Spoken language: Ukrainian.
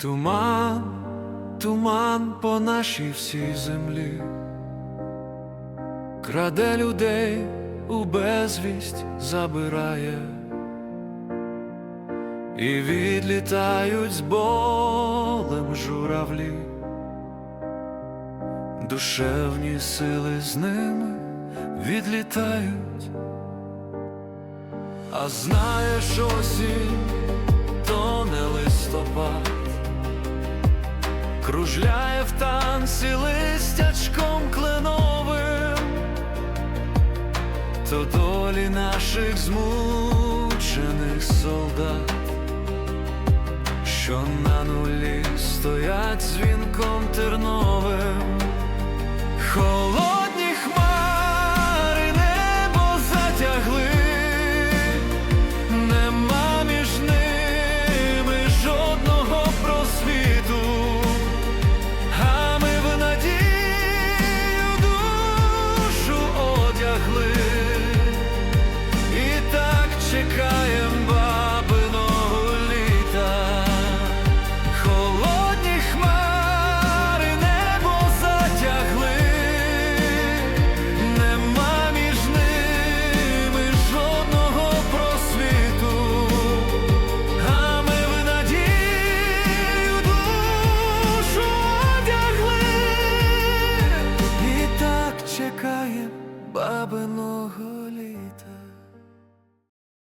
Туман, туман по нашій всій землі, краде людей у безвість забирає, і відлітають з болем журавлі, душевні сили з ними відлітають, а знаєш осінь, кружляє в танці листячком кленовим, то долі наших змучених солдат, що на нулі стоять дзвінком терновим, минулого літа.